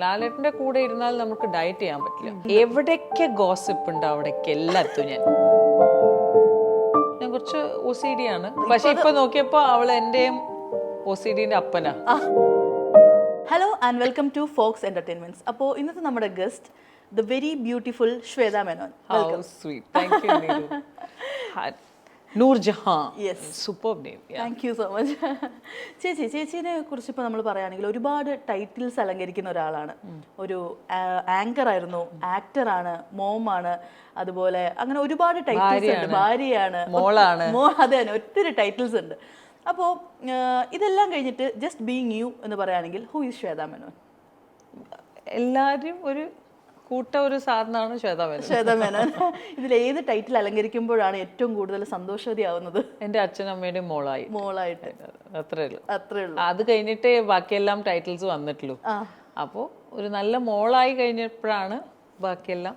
ലാലേട്ടന്റെ കൂടെ ഇരുന്നാൽ നമുക്ക് ഡയറ്റ് ചെയ്യാൻ പറ്റില്ല. എവിടെയൊക്കെ ഗോസിപ്പ് ഉണ്ട് അവിടേക്ക് എല്ലാത്തും ഞാൻ. ഞാൻ കുറച്ച് ഒ സി ഡി ആണ്. പക്ഷെ ഇപ്പൊ നോക്കിയപ്പോ അവൾ എന്റെയും ഒ സി ഡിന്റെ Apna. Hello and welcome to Fox Entertainments അപ്പോൾ ഇന്നത്തെ നമ്മുടെ guest the very beautiful Shwetha Menon. Sweet thank you Noorjahan. Yes super name thank you so much ചേച്ചി ചേച്ചീനെ കുറിച്ച് ഇപ്പോൾ നമ്മൾ പറയുകയാണെങ്കിൽ ഒരുപാട് ടൈറ്റിൽസ് അലങ്കരിക്കുന്ന ഒരാളാണ്. ഒരു ആങ്കർ ആയിരുന്നു ആക്ടറാണ് മോമാണ് അതുപോലെ അങ്ങനെ ഒരുപാട് ടൈറ്റിൽസ് ഉണ്ട്. ഭാര്യയാണ്. മോളാണ്. മോ അതെ തന്നെ ഒത്തിരി ടൈറ്റിൽസ് ഉണ്ട്. അപ്പോൾ ഇതെല്ലാം കഴിഞ്ഞിട്ട് ജസ്റ്റ് ബീങ് യു എന്ന് പറയുകയാണെങ്കിൽ ഹു ഇസ് ശ്വേതാമനോ മേനോൻ? എല്ലാവരും ഒരു കൂട്ട ഒരു സാധനമാണ് ശ്വേതാ മേനോൻ ശ്വേത മേനോൻ ഇതിൽ ഏത് ടൈറ്റിൽ അലങ്കരിക്കുമ്പോഴാണ് ഏറ്റവും കൂടുതൽ സന്തോഷവതിയാവുന്നത്? എന്റെ അച്ഛനും അമ്മയുടെയും മോളായി. മോളായിട്ട്. അത്രേ ഉള്ളൂ. അത്രേ ഉള്ളൂ. അത് കഴിഞ്ഞിട്ടേ ബാക്കിയെല്ലാം ടൈറ്റിൽസ് വന്നിട്ടുള്ളൂ. അപ്പോ അപ്പോൾ ഒരു നല്ല മോളായി കഴിഞ്ഞപ്പോഴാണ് ബാക്കിയെല്ലാം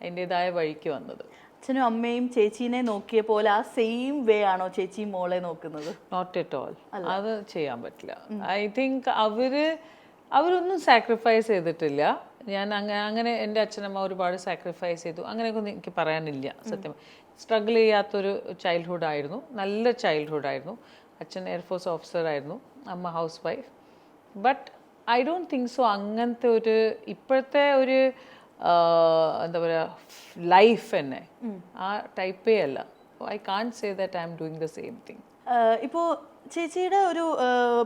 അതിന്റെതായ വഴിക്ക് വന്നത്. അച്ഛനും അമ്മയും ചേച്ചീനെ നോക്കിയ പോലെ ആ സെയിം വേ ആണോ ചേച്ചി മോളെ നോക്കുന്നത്? നോട്ട് എറ്റ് ഓൾ അത് ചെയ്യാൻ പറ്റില്ല. ഐ തിങ്ക് അവർ അവരൊന്നും സാക്രിഫൈസ് ചെയ്തിട്ടില്ല. ഞാൻ അങ്ങനെ അങ്ങനെ എന്റെ അച്ഛനമ്മ ഒരുപാട് സാക്രിഫൈസ് ചെയ്തു. അങ്ങനെയൊക്കെ ഒന്നും എനിക്ക് പറയാനില്ല സത്യം. സ്ട്രഗിൾ ചെയ്യാത്തൊരു ചൈൽഡ്ഹുഡ് ആയിരുന്നു. നല്ല ചൈൽഡ്ഹുഡ് ആയിരുന്നു. അച്ഛൻ എയർഫോഴ്സ് ഓഫീസർ ആയിരുന്നു അമ്മ housewife but I don't think so അങ്ങനത്തെ ഒരു ഇപ്പോഴത്തെ ഒരു എന്താ പറയുക ലൈഫ് തന്നെ. ആ ടൈപ്പേ അല്ല. I can say that I'm doing the same thing ഇപ്പോൾ ചേച്ചിയുടെ ഒരു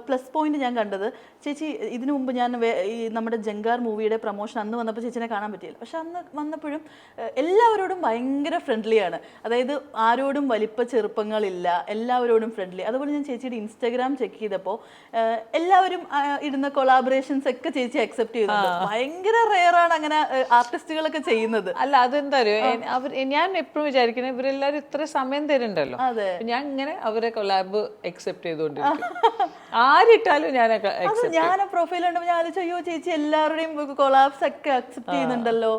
പ്ലസ് പോയിന്റ് ഞാൻ കണ്ടത്. ചേച്ചി ഇതിനു മുമ്പ് ഞാൻ ഈ നമ്മുടെ ജങ്കാർ മൂവിയുടെ പ്രൊമോഷൻ അന്ന് വന്നപ്പോൾ ചേച്ചിനെ കാണാൻ പറ്റിയില്ല. പക്ഷെ അന്ന് വന്നപ്പോഴും എല്ലാവരോടും ഭയങ്കര ഫ്രണ്ട്ലിയാണ് അതായത് ആരോടും വലിപ്പ ചെറുപ്പങ്ങളില്ല എല്ലാവരോടും ഫ്രണ്ട്ലി അതുപോലെ ഞാൻ ചേച്ചിയുടെ ഇൻസ്റ്റാഗ്രാം ചെക്ക് ചെയ്തപ്പോൾ എല്ലാവരും ഇടുന്ന കൊളാബറേഷൻസ് ഒക്കെ ചേച്ചി അക്സെപ്റ്റ് ചെയ്യുന്നുണ്ട് ഭയങ്കര റെയർ ആണ് അങ്ങനെ ആർട്ടിസ്റ്റുകളൊക്കെ ചെയ്യുന്നത്. അല്ല അതെന്താ അവർ ഞാൻ എപ്പോഴും വിചാരിക്കുന്നത് ഇവരെല്ലാവരും ഇത്ര സമയം തരുന്നുണ്ടല്ലോ. അതെ. ഞാൻ ഇങ്ങനെ അവരെ കൊലാബ് അക്സെപ്റ്റ് ചെയ്തുകൊണ്ടിരിക്കും. ആരിട്ടാലും ഞാൻ ഞാൻ പ്രൊഫൈൽ കണ്ടപ്പോൾ ഞാൻ അയ്യോ ചേച്ചി എല്ലാവരുടെയും കൊളാബ്സ് ഒക്കെ അക്സെപ്റ്റ് ചെയ്യുന്നുണ്ടല്ലോ.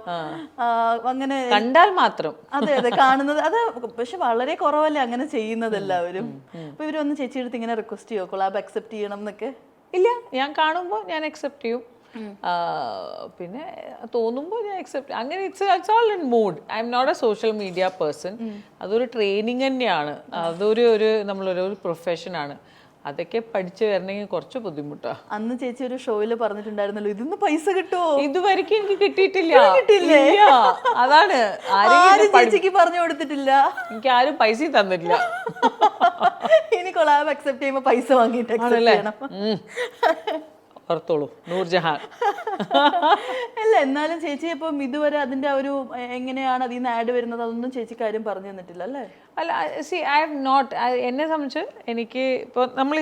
അങ്ങനെ കണ്ടാൽ മാത്രം. അതെ അതെ കാണുന്നത്. അത് പക്ഷെ വളരെ കുറവല്ലേ അങ്ങനെ ചെയ്യുന്നത് എല്ലാവരും. അപ്പൊ ഇവരൊന്ന് ചേച്ചിയുടെ ഇങ്ങനെ റിക്വസ്റ്റ് ചെയ്യോ കൊളാബ് അക്സെപ്റ്റ് ചെയ്യണം എന്നൊക്കെ? ഇല്ല ഞാൻ കാണുമ്പോൾ ഞാൻ അക്സെപ്റ്റ് ചെയ്യും. പിന്നെ തോന്നുമ്പോൾ ഞാൻ അക്സെപ്റ്റ് അങ്ങനെ it's it's all in mood I'm not a social media person അതൊരു ട്രെയിനിങ് തന്നെയാണ്. അതൊരു ഒരു നമ്മളൊരു പ്രൊഫഷനാണ് അതൊക്കെ പഠിച്ചു വരണമെങ്കിൽ കുറച്ച് ബുദ്ധിമുട്ടാ. അന്ന് ചേച്ചി ഒരു ഷോയിൽ പറഞ്ഞിട്ടുണ്ടായിരുന്നല്ലോ ഇതിന്ന് പൈസ കിട്ടുമോ ഇതുവരെ എനിക്ക് കിട്ടിയിട്ടില്ല. അതാണ്. ആരും ചേച്ചിക്ക് പറഞ്ഞു കൊടുത്തിട്ടില്ല. എനിക്ക് ആരും പൈസ തന്നിട്ടില്ല. ഇനി കൊളാബ് അക്സെപ്റ്റ് ചെയ്യുമ്പോ പൈസ വാങ്ങിയിട്ട് ഓർത്തോളൂ നൂർജഹാൻ. അല്ല എന്നാലും ചേച്ചി ഇപ്പം ഇതുവരെ അതിന്റെ ഒരു എങ്ങനെയാണ് അതിൽ നിന്ന് ആഡ് വരുന്നത്? അതൊന്നും ചേച്ചി കാര്യം പറഞ്ഞു തന്നിട്ടില്ല അല്ലേ? അല്ല സി ഐ ഹവ് നോട്ട് എന്നെ സംബന്ധിച്ച് എനിക്ക് ഇപ്പോൾ നമ്മൾ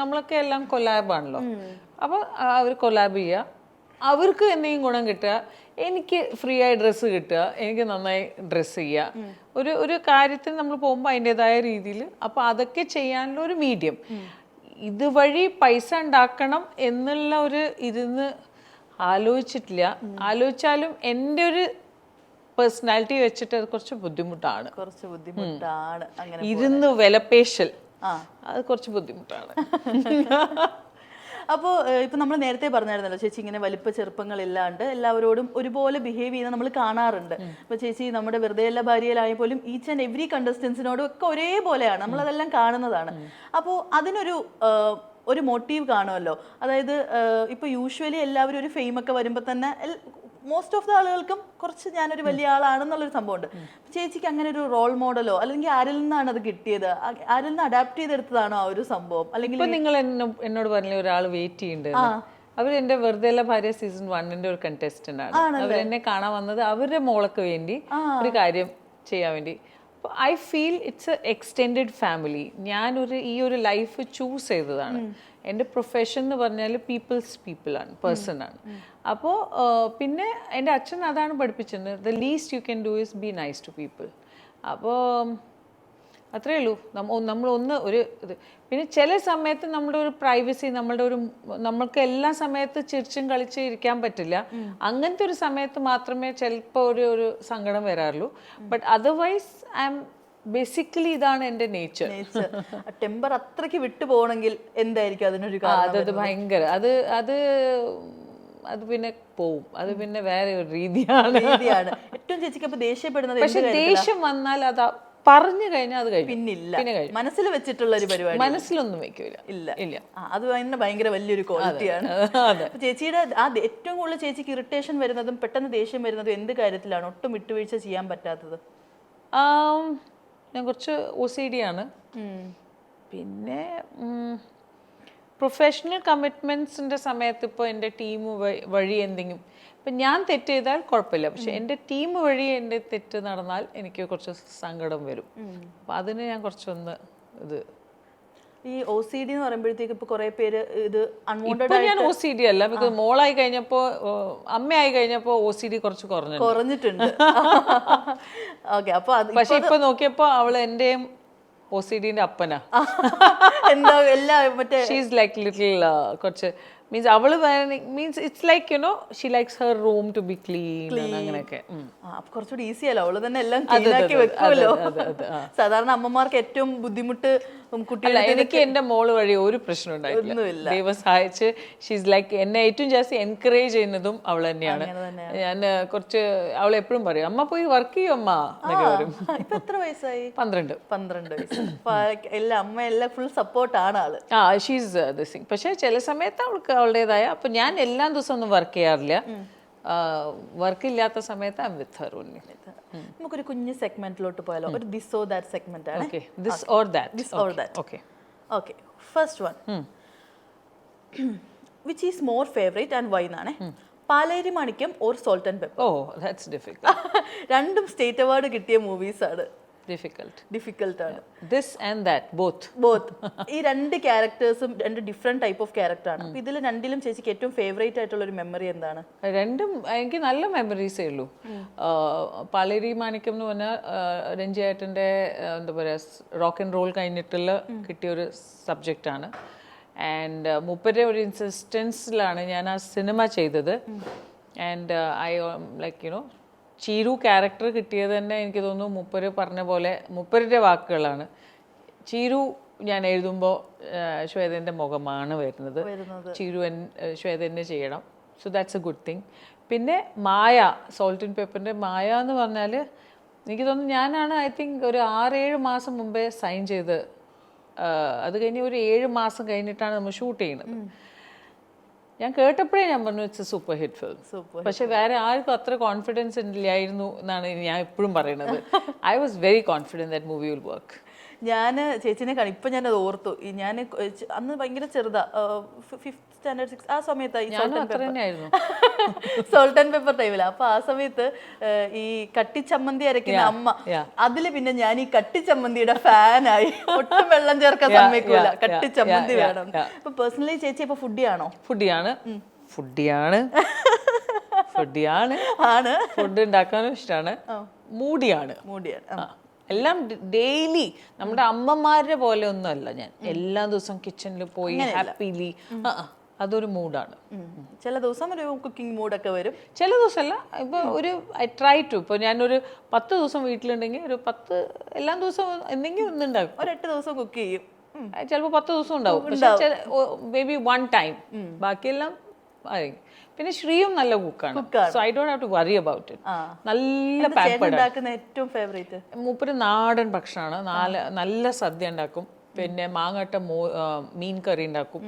നമ്മളൊക്കെ എല്ലാം കൊലാബാണല്ലോ അപ്പോൾ അവർ കൊലാബ് ചെയ്യുക അവർക്ക് എന്തെങ്കിലും ഗുണം കിട്ടുക. എനിക്ക് ഫ്രീ ആയി ഡ്രസ്സ് കിട്ടുക. എനിക്ക് നന്നായി ഡ്രസ്സ് ചെയ്യുക ഒരു ഒരു കാര്യത്തിന് നമ്മൾ പോകുമ്പോൾ അതിന്റെതായ രീതിയിൽ അപ്പോൾ അതൊക്കെ ചെയ്യാനുള്ള ഒരു മീഡിയം ഇതുവഴി പൈസ ഉണ്ടാക്കണം എന്നുള്ള ഒരു ഇരുന്ന് ആലോചിച്ചിട്ടില്ല. ആലോചിച്ചാലും എന്റെ ഒരു പേഴ്സണാലിറ്റി വെച്ചിട്ട് അത് കുറച്ച് ബുദ്ധിമുട്ടാണ്. കുറച്ച് ബുദ്ധിമുട്ടാണ് ഇരുന്ന് വിലപേശൽ. ആ. അത് കുറച്ച് ബുദ്ധിമുട്ടാണ്. അപ്പോൾ ഇപ്പം നമ്മൾ നേരത്തെ പറഞ്ഞായിരുന്നല്ലോ ചേച്ചി ഇങ്ങനെ വലിപ്പ ചെറുപ്പങ്ങളില്ലാണ്ട് എല്ലാവരോടും ഒരുപോലെ ബിഹേവ് ചെയ്യുന്ന നമ്മൾ കാണാറുണ്ട്. അപ്പോൾ ചേച്ചി നമ്മുടെ വെറുതെ എല്ലാ ഭാര്യയിലായ പോലും ഈച്ച് ആൻഡ് എവറി കണ്ടസ്റ്റൻസിനോടും ഒക്കെ ഒരേപോലെയാണ്. നമ്മളതെല്ലാം കാണുന്നതാണ്. അപ്പോൾ അതിനൊരു ഒരു മോട്ടീവ് കാണുമല്ലോ. അതായത് ഇപ്പോൾ ഇപ്പൊ യൂഷ്വലി എല്ലാവരും ഒരു ഫെയിം ഒക്കെ വരുമ്പോൾ തന്നെ മോസ്റ്റ് ഓഫ് ദ ആളുകൾക്കും കുറച്ച് ഞാനൊരു വലിയ ആളാണെന്നുള്ളൊരു സംഭവമുണ്ട്. ചേച്ചിക്ക് അങ്ങനെ ഒരു റോൾ മോഡലോ അല്ലെങ്കിൽ ആരിൽ നിന്നാണ് അത് കിട്ടിയത്? ആരിൽ നിന്ന് അഡാപ്റ്റ് ചെയ്തെടുത്തതാണോ ആ ഒരു സംഭവം? അല്ലെങ്കിൽ നിങ്ങൾ എന്നോട് പറഞ്ഞ ഒരാൾ വെയിറ്റ് ചെയ്യുന്നുണ്ട് അവർ എന്റെ വെറുതെ ഭാര്യ സീസൺ വണ്ണിന്റെ ഒരു കണ്ടസ്റ്റന്റ് ആണ്. അവരെന്നെ കാണാൻ വന്നത് അവരുടെ മോൾക്ക് വേണ്ടി ഒരു കാര്യം ചെയ്യാൻ വേണ്ടി. I feel it's a extend family ഞാനൊരു ഈ ഒരു ലൈഫ് ചൂസ് ചെയ്തതാണ്. എന്റെ പ്രൊഫഷൻ എന്ന് പറഞ്ഞാൽ പീപ്പിൾസ് പീപ്പിൾ ആണ് പേഴ്സൺ ആണ്. അപ്പോൾ പിന്നെ എന്റെ അച്ഛൻ അതാണ് പഠിപ്പിച്ചത് the least you can do is be nice to people അപ്പോൾ അത്രേ ഉള്ളൂ. നമ്മ നമ്മൾ ഒന്ന് ഒരു ഇത്. പിന്നെ ചില സമയത്ത് നമ്മുടെ ഒരു പ്രൈവസി നമ്മളുടെ ഒരു നമ്മൾക്ക് എല്ലാ സമയത്ത് ചിരിച്ചും കളിച്ചും ഇരിക്കാൻ പറ്റില്ല. അങ്ങനത്തെ ഒരു സമയത്ത് മാത്രമേ ചിലപ്പോൾ ഒരു ഒരു സങ്കടം വരാറുള്ളൂ. But otherwise I'm basically ഇതാണ് എന്റെ നേച്ചർ ടെമ്പർ അത്രയ്ക്ക് വിട്ടു പോകണമെങ്കിൽ എന്തായിരിക്കും അതിനൊരു അതത് ഭയങ്കര. അത് അത് അത് പിന്നെ പോവും. അത് പിന്നെ വേറെ ഒരു രീതിയാണ്. രീതിയാണ്. ഏറ്റവും ചേച്ചിക്ക് അപ്പൊ ദേഷ്യപ്പെടുന്നത് പക്ഷെ ദേഷ്യം വന്നാൽ അത് പറഞ്ഞു കഴിഞ്ഞാൽ അത് കഴിഞ്ഞു പിന്നില്ല. പിന്നെ കഴിഞ്ഞു മനസ്സിൽ വെച്ചിട്ടുള്ള ഒരു പരിപാടി മനസ്സിലൊന്നും വെക്കൂല. ഇല്ല. ഇല്ല. അത് തന്നെ ഭയങ്കര വലിയൊരു ക്വാളിറ്റിയാണ്. അതെ. ചേച്ചിയുടെ ആ ഏറ്റവും കൂടുതൽ ചേച്ചിക്ക് ഇറിറ്റേഷൻ വരുന്നതും പെട്ടെന്ന് ദേഷ്യം വരുന്നതും എന്ത് കാര്യത്തിലാണ് ഒട്ടും വിട്ടുവീഴ്ച ചെയ്യാൻ പറ്റാത്തത്? ആം, ഞാൻ കുറച്ച് ഒ സി ഡി ആണ്. പിന്നെ പ്രൊഫഷണൽ കമ്മിറ്റ്മെന്റ്സിന്റെ സമയത്ത് ഇപ്പോൾ എന്റെ ടീം വഴി എന്തെങ്കിലും ഇപ്പം ഞാൻ തെറ്റ് ചെയ്താൽ കുഴപ്പമില്ല. പക്ഷെ എന്റെ ടീം വഴി എന്റെ തെറ്റ് നടന്നാൽ എനിക്ക് കുറച്ച് സങ്കടം വരും. അപ്പം അതിന് ഞാൻ കുറച്ചൊന്ന് ഇത് ഈ ഒ സി ഡി എന്ന് പറയുമ്പോഴത്തേക്ക് ഇപ്പൊ കുറെ പേര് ഇത് അൺവോണ്ടഡ് ഞാൻ ഒ സി ഡി അല്ല ബിക്കോസ് മോളായി കഴിഞ്ഞപ്പോ അമ്മയായി കഴിഞ്ഞപ്പോ ഒ സി ഡി കുറച്ച് കുറഞ്ഞു കുറഞ്ഞിട്ടുണ്ട്. ഓക്കെ അപ്പൊ പക്ഷെ ഇപ്പൊ നോക്കിയപ്പോ അവൾ എന്റെയും ഒ സി ഡിന്റെ അപ്പനാ. എന്താ എല്ലാ മറ്റേ ഷീസ് ലൈക്ക് ലിറ്റിൽ കുറച്ച് മീൻസ് അവൾ means it's like you know she likes her room to be clean അങ്ങനെയൊക്കെ. കുറച്ചുകൂടി ഈസി അല്ല? അവൾ തന്നെ എല്ലാം ക്ലീനാക്കി വെക്കുമല്ലോ. സാധാരണ അമ്മമാർക്ക് ഏറ്റവും ബുദ്ധിമുട്ട് കുട്ടികളെ എനിക്ക് എന്റെ മോൾ വഴി ഒരു പ്രശ്നം ഉണ്ടായിട്ടില്ല. ദൈവം സഹായിച്ച് ഷീസ് ലൈക്ക് എന്നെ ഏറ്റവും ജാസ്തി എൻകറേജ് ചെയ്യുന്നതും അവൾ തന്നെയാണ്. ഞാൻ കുറച്ച് അവൾ എപ്പോഴും പറയും അമ്മ പോയി വർക്ക് ചെയ്യും അമ്മ ഇപ്പൊ എത്ര വയസ്സായി? പന്ത്രണ്ട്. പന്ത്രണ്ട് എല്ലാ അമ്മ എല്ലാം ഫുൾ സപ്പോർട്ടാണ് ആൾ. ആ ഷീസ് പക്ഷേ ചില സമയത്ത് അവൾക്ക് അവളുടേതായ അപ്പം ഞാൻ എല്ലാ ദിവസവും ഒന്നും വർക്ക് ചെയ്യാറില്ല. വർക്ക് ഇല്ലാത്ത സമയത്ത് ഐ വിത്ത് ഹർ ഓൺലി നമുക്കൊരു കുഞ്ഞ് സെഗ്മെന്റിലോട്ട് പോയാലോ. ഒരു ദിസ് ഓർ ദാറ്റ് സെഗ്മെന്റ് ആണ് okay this or that this or that okay okay first one which is more favourite and why എന്നാണ് Paleri Manikyam or Salt and Pepper oh that's difficult രണ്ടും state award കിട്ടിയ movies ആണ്. Difficult difficult ആണ്. This and that both both ഈ രണ്ട് ക്യാരക്ടേഴ്സും രണ്ട് different type of character ആണ്. അപ്പൊ ഇതിൽ രണ്ടിലും ചേച്ചിക്ക് ഏറ്റവും ഫേവറേറ്റ് ആയിട്ടുള്ള ഒരു മെമ്മറി എന്താണ്? രണ്ടും എനിക്ക് നല്ല മെമ്മറീസേ ഉള്ളൂ. പളരി മാണിക്യം എന്ന് പറഞ്ഞാൽ രഞ്ജിയേട്ടന്റെ എന്താ പറയുക റോക്ക് ആൻഡ് റോൾ കഴിഞ്ഞിട്ടുള്ള കിട്ടിയ ഒരു സബ്ജക്റ്റാണ് ആൻഡ് മുപ്പരുടെ ഒരു ഇൻസിസ്റ്റൻസിലാണ് ഞാൻ ആ സിനിമ ചെയ്തത്. And I like you know Cheeru character കിട്ടിയത് തന്നെ എനിക്ക് തോന്നുന്നു മുപ്പര് പറഞ്ഞ പോലെ മുപ്പരുടെ വാക്കുകളാണ്. ചീരു ഞാൻ എഴുതുമ്പോൾ ശ്വേതന്റെ മുഖമാണ് വരുന്നത്. ചീരു എൻ ശ്വേതന്നെ ചെയ്യണം. So that's a good thing പിന്നെ മായ സോൾട്ട് ആൻഡ് പേപ്പറിന്റെ മായ എന്ന് പറഞ്ഞാൽ എനിക്ക് തോന്നുന്നു ഞാനാണ് ഐ തിങ്ക് ഒരു ആറേഴ് മാസം മുമ്പേ സൈൻ ചെയ്ത് അത് കഴിഞ്ഞ് ഒരു ഏഴ് മാസം കഴിഞ്ഞിട്ടാണ് നമ്മൾ ഷൂട്ട് ചെയ്യുന്നത്. ഞാൻ കേട്ടപ്പോഴേ ഞാൻ പറഞ്ഞു it's super hit film super പക്ഷെ വേറെ ആർക്കും അത്ര കോൺഫിഡൻസ് ഇല്ലായിരുന്നു എന്നാണ് ഞാൻ എപ്പോഴും പറയുന്നത്. I was very confident that movie will work ഞാൻ ചേച്ചിനെ കാണി ഇപ്പൊ ഞാൻ അത് ഓർത്തു. ഈ ഞാൻ അന്ന് ഭയങ്കര ചെറുതാ. ഫിഫ്ത് സ്റ്റാൻഡേർഡ് സിക്സ് ആ സമയത്തായി ഞാനും അത്ര തന്നെയായിരുന്നു സോൾട്ട് ആൻഡ് പേപ്പർ ടൈമിൽ. അപ്പൊ ആ സമയത്ത് ഈ കട്ടിച്ചമ്മന്തി അരയ്ക്കുന്ന അമ്മ. അതിൽ അതിൽ പിന്നെ ഞാൻ ഈ കട്ടിച്ചമ്മന്തിയുടെ ഫാനായി. ഒട്ടും വെള്ളം ചേർക്കാൻ സമ്മതിക്കൂല. കട്ടിച്ചമ്മന്തി വേണം. അപ്പൊ പേഴ്സണലി ചേച്ചി ഇപ്പൊ ഫുഡിയാണോ? ഫുഡിയാണ്. ഫുഡിയാണ്. ഫുഡിയാണ്. ആണ്. ഫുഡ് ഉണ്ടാക്കാനും ഇഷ്ടമാണ് മൂടിയാണ്. മൂടിയാണ്. ആ. എല്ലാം ഡെയിലി നമ്മുടെ അമ്മമാരുടെ പോലെ ഒന്നും അല്ല ഞാൻ എല്ലാ ദിവസവും കിച്ചണിൽ പോയി ഹാപ്പിലി. അതൊരു മൂഡാണ്. ചില ദിവസം ഒരു കുക്കിംഗ് മൂഡൊക്കെ വരും. ചില ദിവസമല്ല ഇപ്പൊ ഒരു ഐ ട്രൈ ടു ഇപ്പൊ ഞാനൊരു പത്ത് ദിവസം വീട്ടിലുണ്ടെങ്കിൽ ഒരു പത്ത് എല്ലാ ദിവസവും എന്തെങ്കിലും ഒന്നുണ്ടാകും ഒരു എട്ട് ദിവസം കുക്ക് ചെയ്യും. ചിലപ്പോ ചിലപ്പോൾ പത്ത് ദിവസം ഉണ്ടാവും. ബേബി വൺ ടൈം ബാക്കിയെല്ലാം. പിന്നെ ശ്രീയും നല്ല കുക്കാണ്. So I don't have to worry about it. നല്ല പാമ്പേഡ് ഏറ്റവും ഫേവറേറ്റ് മൂപ്പര് നാടൻ ഭക്ഷണമാണ് നാല് നല്ല സദ്യ ഉണ്ടാക്കും. പിന്നെ മാങ്ങട്ട മോ മീൻ കറി ഉണ്ടാക്കും.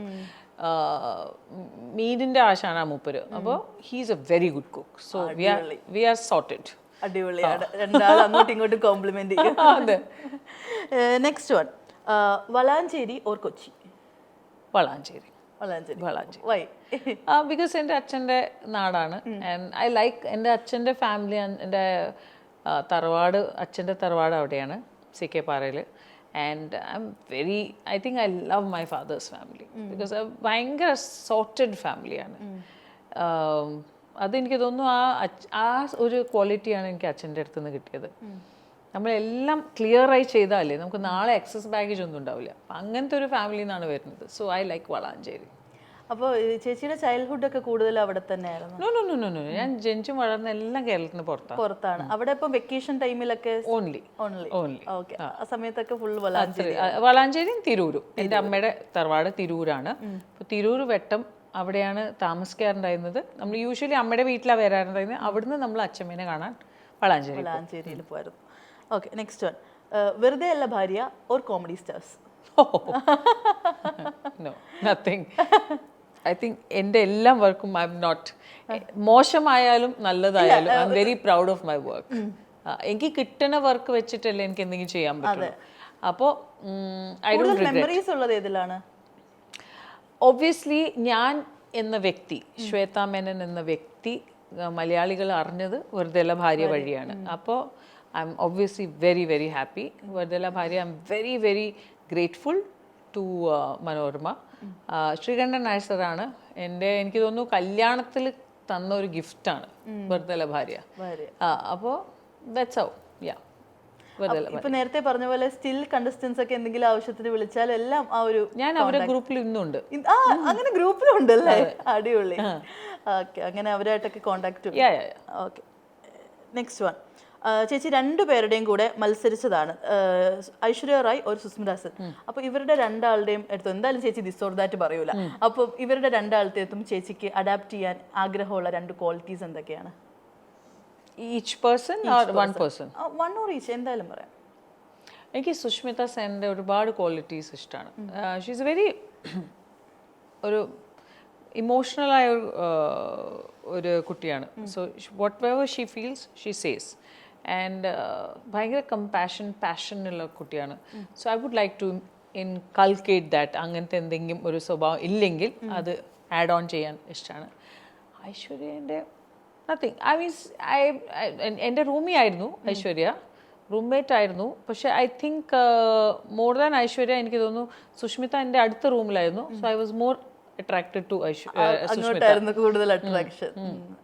മീനിന്റെ ആശാണ് ആ മൂപ്പര് അപ്പോൾ he's a very good cook so we are we are sorted അടിപൊളിയാണ് രണ്ടാൾ അങ്ങോട്ടും ഇങ്ങോട്ടും കോംപ്ലിമെന്റ് ചെയ്യും. Next one Valanchery or Kochi? Valanchery. Valanchery. Valanchery. Why because എന്റെ അച്ഛന്റെ നാടാണ്. ആൻഡ് ഐ ലൈക്ക് എന്റെ അച്ഛന്റെ ഫാമിലി എന്റെ തറവാട് അച്ഛന്റെ തറവാട് അവിടെയാണ് സി കെ പാറയിൽ and I'm very I think I love my father's family because ഭയങ്കര സോർട്ടഡ് ഫാമിലിയാണ് അതെനിക്ക് തോന്നുന്നു ആ ആ ഒരു ക്വാളിറ്റിയാണ് എനിക്ക് അച്ഛന്റെ അടുത്ത് നിന്ന് കിട്ടിയത് നമ്മളെല്ലാം ക്ലിയറായി ആയി ചെയ്താലേ നമുക്ക് നാളെ എക്സസ് ബാഗേജ് ഒന്നും ഉണ്ടാവില്ല. അപ്പം അങ്ങനത്തെ ഒരു ഫാമിലിയിൽ നിന്നാണ് വരുന്നത്. So I like Valanchery. അപ്പോൾ ചേച്ചിയുടെ ചൈൽഡ്ഹുഡ് ഒക്കെ കൂടുതൽ അവിടെ തന്നെയായിരുന്നു? No no no no no ഞാൻ ജനിച്ചും വളർന്ന എല്ലാം കേരളത്തിന് പുറത്താണ്. പുറത്താണ്. അവിടെ ഇപ്പം വെക്കേഷൻ ടൈമിലൊക്കെ ഓൺലി ഓൺലി ഓൺലി ഓക്കെ ആ. സമയത്തൊക്കെ ഫുൾ വളാഞ്ചേരി. വളാഞ്ചേരിയും തിരൂരും. എന്റെ അമ്മയുടെ തറവാട് തിരൂരാണ്. അപ്പോൾ തിരൂർ വെട്ടം അവിടെയാണ് താമസിക്കാറുണ്ടായിരുന്നത്. നമ്മൾ യൂഷ്വലി അമ്മയുടെ വീട്ടിലാണ് വരാറുണ്ടായിരുന്നത്. അവിടുന്ന് നമ്മൾ അച്ഛമ്മേനെ കാണാൻ വളാഞ്ചേരി വളാഞ്ചേരിയിൽ പോയിരുന്നു. ഓക്കെ നെക്സ്റ്റ് വൺ വെറുതെ അല്ല ഭാര്യ or comedy stars no nothing I think എന്റെ എല്ലാം വർക്കും ഐ എം നോട്ട് മോശമായാലും നല്ലതായാലും I'm very proud of my work എനിക്ക് കിട്ടുന്ന വർക്ക് വെച്ചിട്ടല്ലേ എനിക്ക് എന്തെങ്കിലും ചെയ്യാൻ പറ്റുള്ളൂ. അപ്പോൾ മെമ്മറീസ് ഉള്ളത് ഏതിലാണ്? ഒബ്വിയസ്ലി ഞാൻ എന്ന വ്യക്തി ശ്വേതാ മേനൻ എന്ന വ്യക്തി മലയാളികൾ അറിഞ്ഞത് വെറുതെ ഭാര്യ വഴിയാണ്. അപ്പോൾ I'm obviously very very happy വെറുതെല്ല ഭാര്യ I'm very very grateful to Manorama Sreekantan Nair സാറാണ് എന്റെ എനിക്ക് തോന്നുന്നു കല്യാണത്തിൽ തന്ന ഒരു ഗിഫ്റ്റാണ് വെറുതെല്ല ഭാര്യ അപ്പോൾ ദാറ്റ്സ് ഔ യാ ഇപ്പൊ നേരത്തെ പറഞ്ഞ പോലെ സ്റ്റിൽ കണ്ടസ്റ്റൻസ് ഒക്കെ എന്തെങ്കിലും ആവശ്യത്തിന് വിളിച്ചാൽ എല്ലാം ആ ഒരു ഞാൻ അവരുടെ ഗ്രൂപ്പിൽ ഇന്നുണ്ട്. ആ അങ്ങനെ ഗ്രൂപ്പിലുണ്ടല്ലേ? അടിപൊളി. ഓക്കെ അങ്ങനെ അവരായിട്ടൊക്കെ കോണ്ടാക്ട് ഓക്കെ നെക്സ്റ്റ് വൺ ചേച്ചി രണ്ടു പേരുടെയും കൂടെ മത്സരിച്ചതാണ്. ഐശ്വര്യ റായ് ഒരു സുസ്മിത സെൻ അപ്പൊ ഇവരുടെ രണ്ടാളുടെയും അടുത്ത് എന്തായാലും ചേച്ചി ദിസോർദാറ്റ് പറയൂല. അപ്പൊ ഇവരുടെ രണ്ടാളത്തേത്തും ചേച്ചിക്ക് അഡാപ്റ്റ് ചെയ്യാൻ ആഗ്രഹമുള്ള രണ്ട് ക്വാളിറ്റീസ് എന്തൊക്കെയാണ്? Each person or one person one or each എന്തായാലും പറയാം. എനിക്ക് സുഷ്മിത സെന്റെ ഒരുപാട് ക്വാളിറ്റീസ് ഇഷ്ടമാണ് ഷീസ് വെരി ഒരു ഇമോഷണലായ ഒരു ഒരു കുട്ടിയാണ്. So whatever she feels she says and ഭയങ്കര കമ്പാഷൻ പാഷൻ ഉള്ള കുട്ടിയാണ്. So I would like to inculcate that അങ്ങനത്തെ എന്തെങ്കിലും ഒരു സ്വഭാവം ഇല്ലെങ്കിൽ അത് ആഡ് ഓൺ ചെയ്യാൻ ഇഷ്ടമാണ് ഐശ്വര്യന്റെ നത്തിങ് ഐ മീൻസ് ഐ എന്റെ റൂമി ആയിരുന്നു ഐശ്വര്യ. റൂംമേറ്റ് ആയിരുന്നു. പക്ഷേ I think more than Aishwarya എനിക്ക് തോന്നുന്നു സുഷ്മിത എന്റെ അടുത്ത റൂമിലായിരുന്നു so I was more attracted to Sushmita അങ്ങോട്ടായിരുന്നു കൂടുതൽ അട്രാക്ഷൻ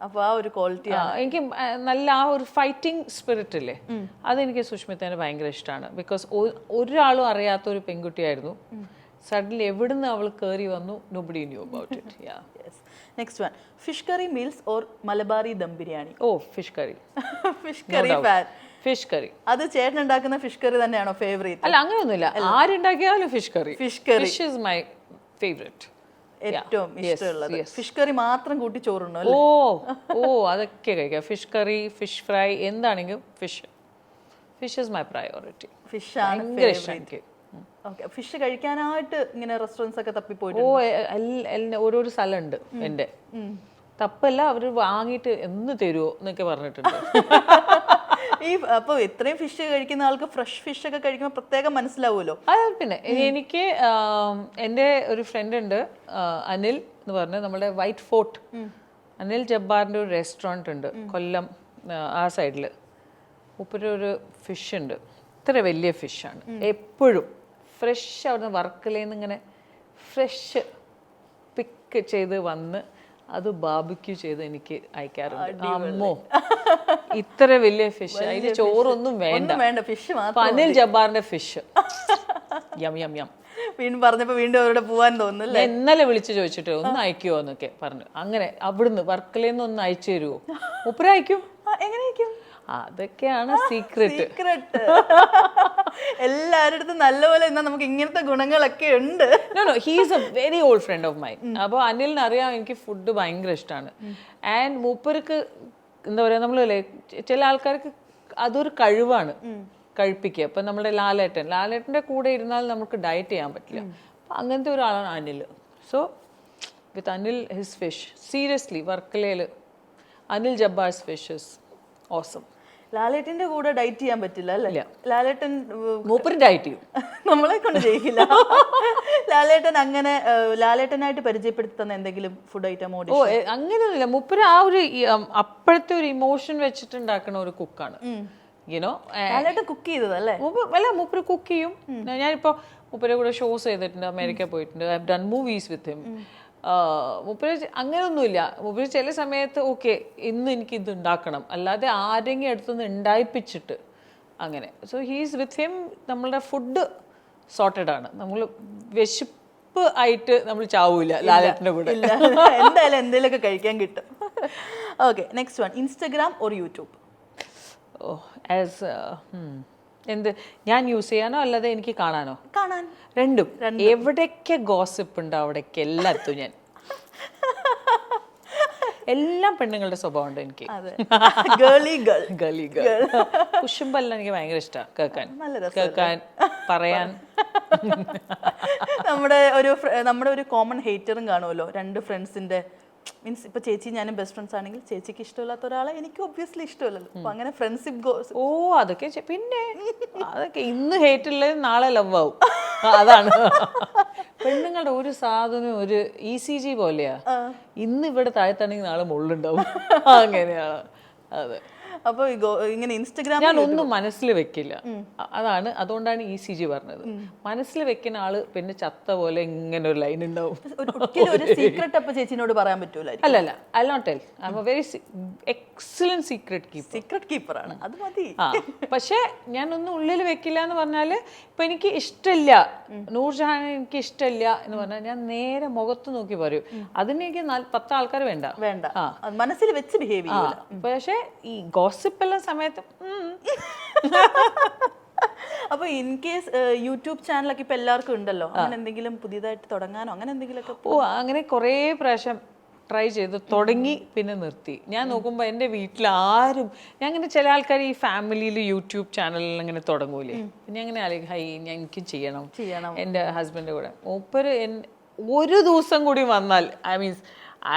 അപ്പൊ ആ ഒരു ക്വാളിറ്റി എനിക്ക് നല്ല ആ ഒരു ഫൈറ്റിംഗ് സ്പിരിറ്റ് ഇല്ലേ? അതെനിക്ക് സുഷ്മിതേനെ ഭയങ്കര ഇഷ്ടമാണ് ബിക്കോസ് ഒരാളും അറിയാത്ത ഒരു പെൺകുട്ടിയായിരുന്നു. സഡൻലി എവിടുന്ന് അവൾ കയറി വന്നു? Nobody knew about it ya next one fish curry meals or Malabari dum biryani oh fish curry fish curry fan fish curry അത് ചേട്ടൻ ഉണ്ടാക്കുന്ന ഫിഷ് കറി തന്നെയാണോ ഫേവറേറ്റ് അല്ല അങ്ങനെയൊന്നുമില്ല. ആരുണ്ടാക്കിയാലും fish curry fish curry fish is my favourite ഏറ്റവും ഇഷ്ടമുള്ളത്. Fish curry മാത്രം കൂട്ടി ചോറുണ്ടോ ഓ ഓ അതൊക്കെ കഴിക്കാം. ഫിഷ് കറി ഫിഷ് ഫ്രൈ എന്താണെങ്കിലും fish fish is my priority fish ഭയങ്കര ഇഷ്ടം എനിക്ക്. ഓക്കെ ഫിഷ് കഴിക്കാനായിട്ട് ഇങ്ങനെ റെസ്റ്റോറൻസ് ഒക്കെ തപ്പിപ്പോയിട്ട് ഓ എ- എൽ- എൽ- ഓരോരോ സ്ഥലമുണ്ട് എന്റെ. തപ്പല്ല അവർ വാങ്ങിയിട്ട് എന്ന് തരുമോ എന്നൊക്കെ പറഞ്ഞിട്ടുണ്ട്. ഈ അപ്പൊ ഇത്രയും ഫിഷ് കഴിക്കുന്ന ആൾക്ക് ഫ്രഷ് ഫിഷ് ഒക്കെ കഴിക്കുമ്പോൾ പ്രത്യേകം മനസ്സിലാവുമല്ലോ. അതെ പിന്നെ എനിക്ക് എന്റെ എന്റെ ഒരു ഫ്രണ്ട് ഉണ്ട് അനിൽ എന്ന് പറഞ്ഞ് നമ്മുടെ വൈറ്റ് ഫോർട്ട് അനിൽ ജബ്ബാറിന്റെ ഒരു റെസ്റ്റോറന്റ് ഉണ്ട് കൊല്ലം ആ, സൈഡിൽ ഉപ്പര ഒരു ഫിഷ് ഉണ്ട് ഇത്ര വലിയ ഫിഷാണ് എപ്പോഴും ഫ്രഷ് അവിടുന്ന് വർക്കലേന്ന് ഇങ്ങനെ ഫ്രഷ് പിക്ക് ചെയ്ത് വന്ന് അത് ബാബിക്യൂ ചെയ്ത് എനിക്ക് അയക്കാറുണ്ട്. അമ്മോ. ഇത്ര വലിയ ഫിഷ് അതിന് ചോറൊന്നും വേണ്ട. വേണ്ട. ഫിഷ് അനിൽ ജബ്ബാറിന്റെ ഫിഷ് യം യം യം. വീണ്ടും പറഞ്ഞപ്പോ വീണ്ടും അവരുടെ പോവാൻ തോന്നുന്നു ഞാൻ ഇന്നലെ വിളിച്ചു ചോദിച്ചിട്ട് ഒന്ന് അയക്കുമോ എന്നൊക്കെ പറഞ്ഞു. അങ്ങനെ അവിടുന്ന് വർക്കലേന്ന് ഒന്ന് അയച്ചു തരുമോ മുപ്പര എങ്ങനെ അതൊക്കെയാണ് സീക്രട്ട് സീക്രട്ട് എല്ലാവരുടെ നല്ലപോലെ എന്നാ നമുക്ക് ഇങ്ങനത്തെ ഗുണങ്ങളൊക്കെ ഉണ്ട്. He's a very old friend of mine അപ്പോൾ അനിലിന് അറിയാം എനിക്ക് ഫുഡ് ഭയങ്കര ഇഷ്ടമാണ് ആൻഡ് മൂപ്പർക്ക് എന്താ പറയുക നമ്മൾ ചില ആൾക്കാർക്ക് അതൊരു കഴിവാണ് കഴിപ്പിക്കുക. ഇപ്പം നമ്മുടെ ലാലേട്ടൻ ലാലേട്ടന്റെ കൂടെ ഇരുന്നാൽ നമുക്ക് ഡയറ്റ് ചെയ്യാൻ പറ്റില്ല. അപ്പം അങ്ങനത്തെ ഒരാളാണ് Anil. So with Anil his fish seriously വർക്കലയിൽ അനിൽ ജബ്ബാർസ് ഫിഷസ് ഓസം ലാലേട്ടന്റെ കൂടെ ഡയറ്റ് ചെയ്യാൻ പറ്റില്ല അല്ലേ? ലാലേട്ടൻ മൂപ്പര് ഡയറ്റ് ചെയ്യും. നമ്മളെ കൊണ്ട് ചെയ്യില്ല. ലാലേട്ടൻ അങ്ങനെ ലാലേട്ടനായിട്ട് പരിചയപ്പെടുത്തി തന്ന എന്തെങ്കിലും ഫുഡ് ഐറ്റം ഓടി ഓ അങ്ങനെയൊന്നുമില്ല. മൂപ്പര് ആ ഒരു അപ്പോഴത്തെ ഒരു ഇമോഷൻ വെച്ചിട്ടുണ്ടാക്കുന്ന ഒരു കുക്കാണ് യുനോ ലാലേട്ടൻ കുക്ക് ചെയ്തതല്ലേ അല്ല? മൂപ്പര് കുക്ക് ചെയ്യും. ഞാനിപ്പോ മൂപ്പരെ കൂടെ ഷോസ് ചെയ്തിട്ടുണ്ട് അമേരിക്ക പോയിട്ടുണ്ട്. I have done movies with him മൂപ്പര് അങ്ങനെ അങ്ങനെയൊന്നുമില്ല. മൂപ്പര് ചില സമയത്ത് ഓക്കെ ഇന്ന് എനിക്ക് ഇത് ഉണ്ടാക്കണം. അല്ലാതെ ആരെങ്കിലും അടുത്തുനിന്ന് ഉണ്ടായിപ്പിച്ചിട്ട് അങ്ങനെ. സോ ഹീസ് വിത്ത് ഹിം നമ്മളുടെ ഫുഡ് സോർട്ടഡ് ആണ്. നമ്മൾ വിശപ്പ് ആയിട്ട് നമ്മൾ ചാവൂല ലാലേട്ടന്റെ കൂടെ. എന്തായാലും എന്തെങ്കിലുമൊക്കെ കഴിക്കാൻ കിട്ടും. Okay next one Instagram or YouTube oh as എന്ത്? ഞാൻ യൂസ് ചെയ്യാനോ അല്ലാതെ എനിക്ക് കാണാനോ? കാണാൻ. രണ്ടും. എവിടെയൊക്കെ ഗോസിപ്പ് ഉണ്ട് അവിടേക്ക് എല്ലാത്തും ഞാൻ. എല്ലാം പെണ്ണുങ്ങളുടെ സ്വഭാവം ഉണ്ട് എനിക്ക് ഗേളി ഗേൾ. Girly girl. കുശുമ്പെല്ലാം എനിക്ക് ഭയങ്കര ഇഷ്ടമാണ് കേൾക്കാൻ. കേൾക്കാൻ പറയാൻ. നമ്മുടെ ഒരു നമ്മുടെ ഒരു കോമൺ ഹേറ്ററും കാണുമല്ലോ. രണ്ട് ഫ്രണ്ട്സിന്റെ മീൻസ് ഇപ്പൊ ചേച്ചി ഞാനും ബെസ്റ്റ് ഫ്രണ്ട്സ് ആണെങ്കിൽ ചേച്ചിക്ക് ഇഷ്ടമില്ലാത്ത ഒരാളെ എനിക്ക് ഒബ്വിയസ്ലി ഇഷ്ടമല്ലല്ലോ. അപ്പൊ അങ്ങനെ ഫ്രണ്ട്ഷിപ്പ് ഗോസ് ഓ അതൊക്കെ പിന്നെ അതൊക്കെ ഇന്ന് ഹേറ്റില്ല നാളെ ലവ് ആവും. അതാണ്. പെണ്ണുങ്ങളുടെ ഒരു സാധനം ഒരു ഇ സി ജി പോലെയാ. ഇന്ന് ഇവിടെ താഴ്ത്താണെങ്കിൽ നാളെ മുള്ളുണ്ടാവും അങ്ങനെയാണ്. അതെ. അപ്പൊ ഈ ഗോ- ഇങ്ങനെ ഇൻസ്റ്റഗ്രാം ഞാൻ ഒന്നും മനസ്സിൽ വെക്കില്ല. അതാണ് അതുകൊണ്ടാണ് ഈ സി ജി പറഞ്ഞത് മനസ്സിൽ വെക്കുന്ന ആൾ പിന്നെ ചത്ത പോലെ ഇങ്ങനെ ഒരു ലൈൻ ഉണ്ടാവും. ഒരു സീക്രട്ട് അപ്പൊ ചേച്ചിനോട് പറയാൻ പറ്റൂല അല്ല അല്ല I not tell I'm a very excellent secret keeper secret കീപ്പറാണ് അത് മതി. ആ പക്ഷേ ഞാനൊന്നും ഉള്ളിൽ വെക്കില്ല എന്ന് പറഞ്ഞാൽ ഇപ്പൊ എനിക്ക് ഇഷ്ടമില്ല നൂർജഹാൻ എനിക്ക് ഇഷ്ടമില്ല എന്ന് പറഞ്ഞാൽ ഞാൻ നേരെ മുഖത്ത് നോക്കി പറയും. അതിനെനിക്ക് നാല് പത്ത് ആൾക്കാർ വേണ്ട. വേണ്ട മനസ്സിൽ വെച്ച് ബിഹേവ് പക്ഷേ ഈ ഗോസിപ്പ് എല്ലാം സമയത്ത് അപ്പോൾ അപ്പൊ ഇൻ കേസ് യൂട്യൂബ് ചാനലൊക്കെ ഇപ്പൊ എല്ലാവർക്കും ഉണ്ടല്ലോ. അങ്ങനെ എന്തെങ്കിലും പുതിയതായിട്ട് തുടങ്ങാനോ അങ്ങനെ എന്തെങ്കിലുമൊക്കെ ഓ അങ്ങനെ കുറേ പ്രാവശ്യം ട്രൈ ചെയ്ത്. തുടങ്ങി പിന്നെ നിർത്തി. ഞാൻ നോക്കുമ്പോൾ എന്റെ വീട്ടിൽ ആരും ഞാൻ അങ്ങനെ ചില ആൾക്കാർ ഈ ഫാമിലിയിൽ യൂട്യൂബ് ചാനലിൽ അങ്ങനെ തുടങ്ങൂലേ. പിന്നെ അങ്ങനെ ആലോചിക്കും ഹൈ ഞാൻ എനിക്ക് ചെയ്യണം. ചെയ്യണം. എന്റെ ഹസ്ബൻഡ് കൂടെ. മൂപ്പര് ഒരു ദിവസം കൂടി വന്നാൽ I means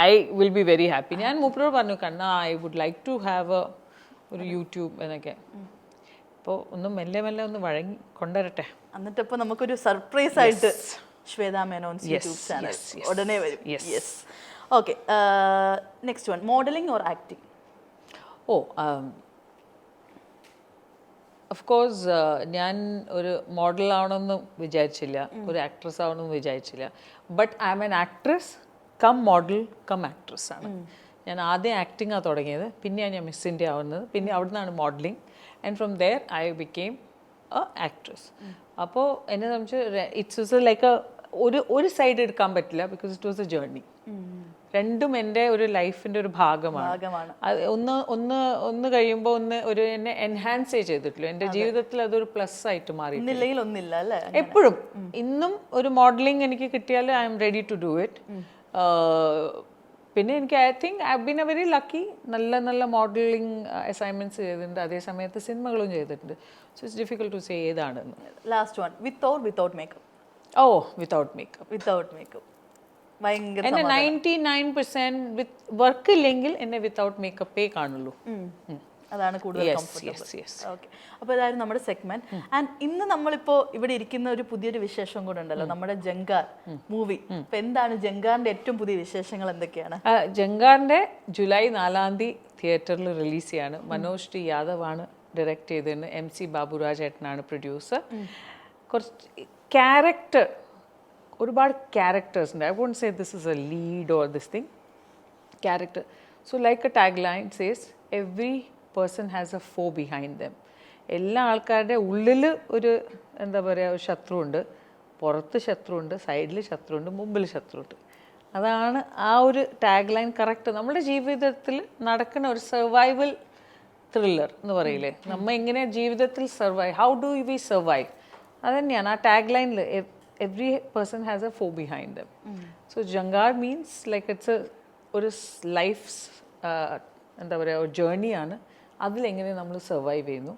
I will be very happy ഞാൻ മൂപ്പരോട് പറഞ്ഞു കണ്ണ I would like to have a ഒരു യൂട്യൂബ് എന്നൊക്കെ. അപ്പോൾ ഒന്ന് മെല്ലെ മെല്ലെ ഒന്ന് വഴങ്ങി കൊണ്ടുവരട്ടെ. എന്നിട്ട് ഇപ്പോൾ നമുക്കൊരു സർപ്രൈസ് ആയിട്ട് ശ്വേത മേനോൻസ് യൂട്യൂബ് ചാനൽ. ഉടനെ വരും. Yes okay next one modelling or acting oh of course ഞാൻ ഒരു മോഡൽ ആവണമെന്നും വിചാരിച്ചില്ല. ഒരു ആക്ട്രസ് ആവണമെന്നും വിചാരിച്ചില്ല. But I'm an actress cum model cum actress ആണ്. ഞാൻ ആദ്യം ആക്ടിങ്ങാണ് തുടങ്ങിയത് പിന്നെയാണ് ഞാൻ മിസ് ഇന്ത്യ ആവുന്നത്. പിന്നെ അവിടെ നിന്നാണ് modelling and from there I became a actress അപ്പോൾ എന്നെ സംബന്ധിച്ച് ഇറ്റ്സ് ഇസ് ലൈക്ക് ഒരു ഒരു സൈഡ് എടുക്കാൻ പറ്റില്ല because it was a journey രണ്ടും എന്റെ ഒരു ലൈഫിന്റെ ഒരു ഭാഗമാണ്. ഒന്ന് ഒന്ന് ഒന്ന് കഴിയുമ്പോൾ ഒന്ന് ഒരു എന്നെ എൻഹാൻസ് ചെയ്തിട്ടുള്ളൂ എന്റെ ജീവിതത്തിൽ അതൊരു പ്ലസ് ആയിട്ട് മാറി ഒന്നില്ല അല്ലേ? എപ്പോഴും. ഇന്നും ഒരു മോഡലിംഗ് എനിക്ക് കിട്ടിയാൽ I'm ready to do it പിന്നെ എനിക്ക് I think I been a very lucky നല്ല നല്ല മോഡലിംഗ് അസൈൻമെന്റ്സ് ചെയ്തിട്ടുണ്ട്. അതേ സമയത്ത് സിനിമകളും ചെയ്തിട്ടുണ്ട്. So it's difficult to say ഏതാണെന്ന്. Last one with or without makeup oh without makeup without makeup ഭയങ്കര എന്നെ ninety nine percent with work ഇല്ലെങ്കിൽ എന്നെ വിത്തൗട്ട് മേക്കപ്പേ കാണുള്ളൂ. അതാണ് കൂടുതൽ ഓക്കെ അപ്പോൾ ഇതായിരുന്നു നമ്മുടെ സെഗ്മെന്റ് ആൻഡ് ഇന്ന് നമ്മളിപ്പോ ഇവിടെ ഇരിക്കുന്ന ഒരു പുതിയൊരു വിശേഷം കൂടെ ഉണ്ടല്ലോ. നമ്മുടെ ജങ്കാർ മൂവി അപ്പൊ എന്താണ് ജങ്കാറിന്റെ ഏറ്റവും പുതിയ വിശേഷങ്ങൾ എന്തൊക്കെയാണ്? ജംഗാറിന്റെ ജങ്കാറിന്റെ ജൂലൈ നാലാം തീയതി തിയേറ്ററിൽ റിലീസ് ചെയ്യാണ്. മനോജ് ടി യാദവ് ആണ് ഡയറക്റ്റ് ചെയ്തതിന് എം സി ബാബുരാജ് ഏട്ടനാണ് പ്രൊഡ്യൂസർ കുറച്ച് ക്യാരക്ടർ ഒരുപാട് ക്യാരക്ടേഴ്സ് ഉണ്ട്. I won't say this is a lead or this thing character so like a tag line says every person has a foe behind them എല്ലാ ആൾക്കാരുടെ ഉള്ളിൽ ഒരു എന്താ പറയുക ഒരു ശത്രുവുണ്ട്. പുറത്ത് ശത്രുവുണ്ട് സൈഡിൽ ശത്രുവുണ്ട് മുമ്പിൽ ശത്രുവുണ്ട്. അതാണ് ആ ഒരു ടാഗ് ലൈൻ കറക്റ്റ് നമ്മുടെ ജീവിതത്തിൽ നടക്കുന്ന ഒരു സർവൈവൽ ത്രില്ലർ എന്ന് പറയില്ലേ? നമ്മൾ എങ്ങനെ ജീവിതത്തിൽ survive how do we survive അതന്നെയാണ് ആ ടാഗ് ലൈനിൽ every person has a foe behind them so Jangar means like it's ഒരു ലൈഫ് എന്താ പറയുക ഒരു ജേർണിയാണ് അതിലെങ്ങനെ നമ്മൾ സർവൈവ് ചെയ്യുന്നു?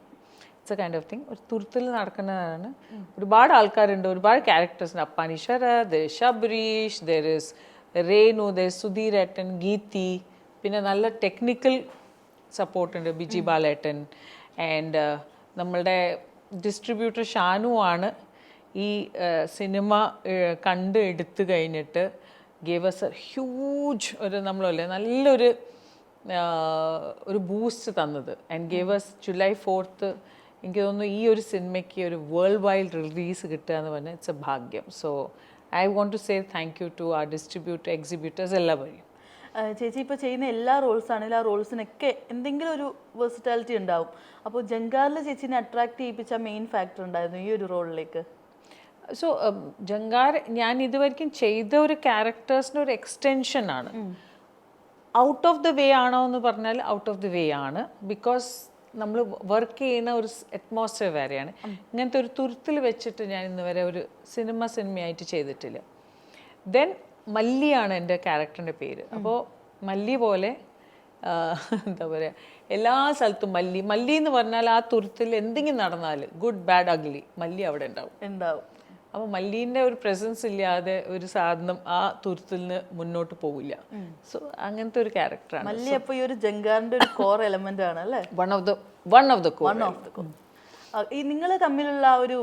It's a kind of thing ഒരു തുരുത്തിൽ നടക്കുന്നതാണ്. ഒരുപാട് ആൾക്കാരുണ്ട്. ഒരുപാട് ക്യാരക്ടേഴ്സ് ഉണ്ട്. Appani Sarath Shabareesh there is Renu there Sudheer ഏട്ടൻ ഗീതി പിന്നെ നല്ല ടെക്നിക്കൽ സപ്പോർട്ടുണ്ട് ബിജി ബാലേട്ടൻ ആൻഡ് നമ്മളുടെ ഡിസ്ട്രിബ്യൂട്ടർ ഷാനു ആണ് ഈ സിനിമ കണ്ട് എടുത്തു കഴിഞ്ഞിട്ട് ഗേവ് എസ് എ ഹ്യൂജ് ഒരു നമ്മളല്ലേ നല്ലൊരു ഒരു ബൂസ്റ്റ് തന്നത്. And gave us July fourth എനിക്ക് തോന്നുന്നു ഈ ഒരു സിനിമയ്ക്ക് ഒരു വേൾഡ് വൈഡ് റിലീസ് കിട്ടുക എന്ന് പറഞ്ഞാൽ ഇറ്റ്സ് എ ഭാഗ്യം. So I want to say thank you to ആ ഡിസ്ട്രിബ്യൂട്ടർ എക്സിബ്യൂട്ടേഴ്സ് എല്ലാവരെയും. ചേച്ചി ഇപ്പോൾ ചെയ്യുന്ന എല്ലാ റോൾസ് ആണെങ്കിലും ആ റോൾസിനൊക്കെ എന്തെങ്കിലും ഒരു വേഴ്സിറ്റാലിറ്റി ഉണ്ടാവും. അപ്പോൾ ജംഗാറിൽ ചേച്ചിനെ അട്രാക്ട് ചെയ്യിപ്പിച്ച മെയിൻ ഫാക്ടർ ഉണ്ടായിരുന്നു ഈ ഒരു റോളിലേക്ക് സോ ജംഗാർ ഞാൻ ഇതുവരെയ്ക്കും ചെയ്ത ഒരു ക്യാരക്ടേഴ്സിന്റെ ഒരു എക്സ്റ്റെൻഷനാണ് ഔട്ട് ഓഫ് ദ വേ ആണോ എന്ന് പറഞ്ഞാൽ ഔട്ട് ഓഫ് ദി വേ ആണ്. ബിക്കോസ് നമ്മൾ വർക്ക് ചെയ്യുന്ന ഒരു അറ്റ്മോസ്ഫിയർ വേറെയാണ്. ഇങ്ങനത്തെ ഒരു തുരുത്തിൽ വെച്ചിട്ട് ഞാൻ ഇന്ന് വരെ ഒരു സിനിമ സിനിമയായിട്ട് ചെയ്തിട്ടില്ല. ദെൻ മല്ലിയാണ് എന്റെ ക്യാരക്ടറിന്റെ പേര്. അപ്പോൾ മല്ലി പോലെ എന്താ പറയുക എല്ലാ സ്ഥലത്തും മല്ലി. മല്ലി എന്ന് പറഞ്ഞാൽ ആ തുരുത്തിൽ എന്തെങ്കിലും നടന്നാൽ ഗുഡ് ബാഡ് അഗ്ലി മല്ലി അവിടെ ഉണ്ടാവും. ഉണ്ടാവും. അപ്പോൾ മല്ലീന്റെ ഒരു പ്രസൻസ് ഇല്ലാതെ ഒരു സാധനം ആ തുരുത്തിൽ നിന്ന് മുന്നോട്ട് പോവില്ല. സോ അങ്ങനത്തെ ഒരു ക്യാരക്ടറാണ് മല്ലി അപ്പോൾ ഈ ഒരു ജംഗാറിന്റെ ഒരു കോർ എലമെന്റ് ആണ് അല്ലേ? One of the one of the core one of the ഈ നിങ്ങൾ തമ്മിലുള്ള ഒരു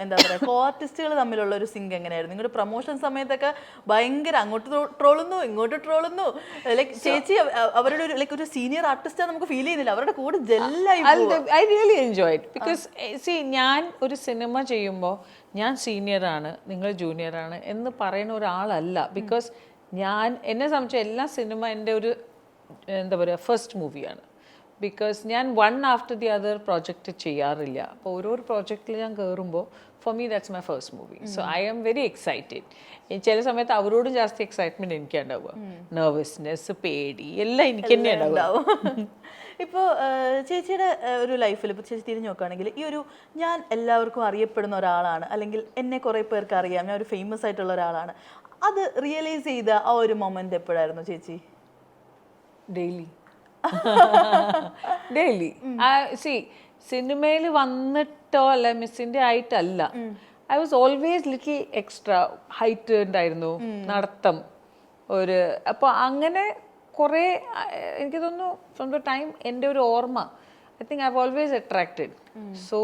എന്താ പറയുക കോ ആർട്ടിസ്റ്റുകൾ തമ്മിലുള്ള ഒരു സിങ്ക് എങ്ങനെയായിരുന്നു? നിങ്ങളുടെ പ്രൊമോഷൻ സമയത്തൊക്കെ ഭയങ്കര അങ്ങോട്ട് ട്രോളുന്നു ഇങ്ങോട്ട് ട്രോളുന്നു ലൈക്ക് ചേച്ചി അവ- അവരുടെ ഒരു ലൈക്ക് ഒരു സീനിയർ ആർട്ടിസ്റ്റാണ് നമുക്ക് ഫീൽ ചെയ്യുന്നില്ല. അവരുടെ കൂടെ ജെല്ലായി I really enjoy it because see ഞാൻ ഒരു സിനിമ ചെയ്യുമ്പോൾ ഞാൻ സീനിയറാണ് നിങ്ങൾ ജൂനിയറാണ് എന്ന് പറയുന്ന ഒരാളല്ല. ബിക്കോസ് ഞാൻ എന്നെ സംബന്ധിച്ച എല്ലാ സിനിമ എന്റെ ഒരു എന്താ പറയുക ഫസ്റ്റ് മൂവിയാണ് ബിക്കോസ് ഞാൻ one after the other project ചെയ്യാറില്ല. അപ്പോൾ ഓരോ പ്രോജക്റ്റിൽ ഞാൻ കയറുമ്പോൾ for me that's my first movie so I am very excited ചില സമയത്ത് അവരോടും ജാസ്തി എക്സൈറ്റ്മെന്റ് എനിക്ക് ഉണ്ടാവുക നെർവസ്നെസ് പേടി എല്ലാം എനിക്ക് തന്നെ ഉണ്ടാവും. ഇപ്പോൾ ചേച്ചിയുടെ ഒരു ലൈഫിൽ ഇപ്പോൾ ചേച്ചി തിരിഞ്ഞു നോക്കുകയാണെങ്കിൽ ഈ ഒരു ഞാൻ എല്ലാവർക്കും അറിയപ്പെടുന്ന ഒരാളാണ്. അല്ലെങ്കിൽ എന്നെ കുറേ പേർക്ക് അറിയാം. ഞാൻ ഒരു ഫേമസ് ആയിട്ടുള്ള ഒരാളാണ്. അത് റിയലൈസ് ചെയ്ത ആ ഒരു മൊമെന്റ് എപ്പോഴായിരുന്നു ചേച്ചി? Daily daily. സി സിനിമയിൽ വന്നിട്ടോ അല്ല മിസ്സിന്റെ ആയിട്ടല്ല. I was always little extra height ഉണ്ടായിരുന്നു നടത്തം. ഒരു അപ്പോൾ അങ്ങനെ കുറേ എനിക്ക് തോന്നുന്നു ഫ്രം ദ ടൈം എന്റെ ഒരു ഓർമ്മ I think I always attracted so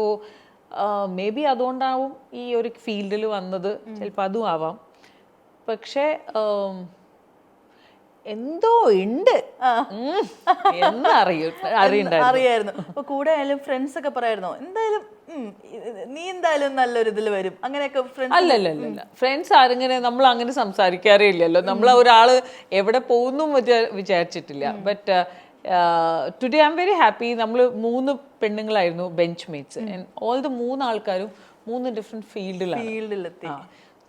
maybe അതുകൊണ്ടാവും ഈ ഒരു ഫീൽഡിൽ വന്നത്. ചിലപ്പോൾ അതും ആവാം. പക്ഷേ എന്തോ ഉണ്ട്. അറിയായിരുന്നു. അപ്പൊ കൂടെ ആയാലും ഫ്രണ്ട്സ് ഒക്കെ പറയായിരുന്നു എന്തായാലും നീ എന്തായാലും നല്ലൊരു ഇതിൽ വരും. അങ്ങനെയൊക്കെ ഫ്രണ്ട്സ് അല്ലല്ല ഫ്രണ്ട്സ് ആരെങ്ങനെ നമ്മൾ അങ്ങനെ സംസാരിക്കാറേ ഇല്ലല്ലോ. നമ്മൾ ഒരാൾ എവിടെ പോകുന്നു വിചാ- വിചാരിച്ചിട്ടില്ല. But today I am very happy നമ്മൾ മൂന്ന് പെണ്ണുങ്ങളായിരുന്നു ബെഞ്ച് മേറ്റ്സ് ഓൾ ദ മൂന്ന് ആൾക്കാരും മൂന്ന് ഡിഫറെന്റ് ഫീൽഡിലാണ് ഫീൽഡിലെത്തി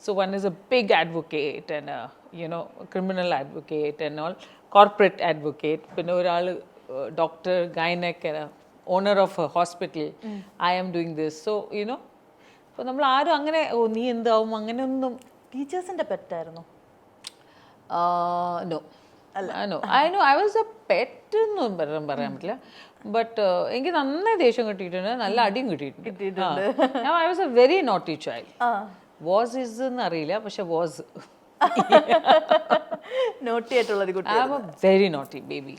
So one is a big advocate and a you know criminal advocate and all corporate advocate. പിന്നെ ഒരാൾ doctor gynaec owner of a hospital I am doing this so you know അപ്പോൾ നമ്മൾ ആരും അങ്ങനെ ഓ നീ എന്താവും? അങ്ങനെയൊന്നും. ടീച്ചേഴ്സിന്റെ പെറ്റായിരുന്നു no no I no I was a pet ഒന്നും പറയാൻ പറ്റില്ല. ബട്ട് എനിക്ക് നന്നായി ദേഷ്യം കിട്ടിയിട്ടുണ്ട്. നല്ല അടിയും കിട്ടിയിട്ടുണ്ട്. I was a very naughty child was is എന്ന് അറിയില്ല പക്ഷെ വാസ് നോട്ടി ആയിട്ടുള്ളത് കുട്ടി വെരി നോട്ടി ബേബി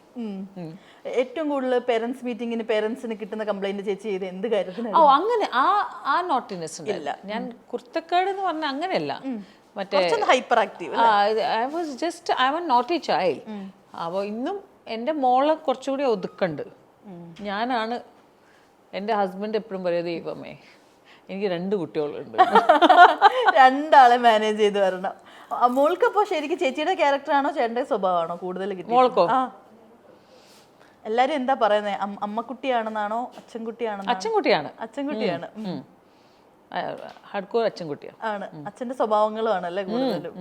ഏറ്റവും കൂടുതൽ പേരൻസ് മീറ്റിംഗിന് പേരൻസിന് കിട്ടുന്ന കംപ്ലൈന്റ് ചേച്ചി ചെയ്ത് എന്ത് കാര്യത്തിന്? ഓ അങ്ങനെ ആ ആ നോട്ടിനെസ് ഇല്ല. ഞാൻ കുർത്തക്കേട് എന്ന് പറഞ്ഞ അങ്ങനെയല്ല. മറ്റേ hyperactive I was just I'm naughty child അപ്പോൾ ഇന്നും എന്റെ മോളെ കുറച്ചുകൂടി ഒതുക്കുണ്ട്. ഞാനാണ് എന്റെ ഹസ്ബൻഡ് എപ്പോഴും പറയുന്നത് ദൈവമേ എനിക്ക് രണ്ട് കുട്ടികളുണ്ട്. രണ്ടാളെ മാനേജ് ചെയ്ത് വരണം. മോൾക്ക് അപ്പോൾ ശരിക്കും ചേച്ചിയുടെ ക്യാരക്ടർ ആണോ ചേട്ടന്റെ സ്വഭാവമാണോ കൂടുതൽ? മോൾക്കോ? എല്ലാരും എന്താ പറയുന്നത് അമ്മക്കുട്ടിയാണെന്നാണോ അച്ഛൻകുട്ടിയാണോ അച്ഛൻകുട്ടിയാണ്. അച്ഛൻകുട്ടിയാണ്. ഉം. ഹഡ്കോർ അച്ഛൻകുട്ടിയാണ്. ആണ്. അച്ഛന്റെ സ്വഭാവങ്ങളുമാണ് അല്ലേ കൂടുതലും?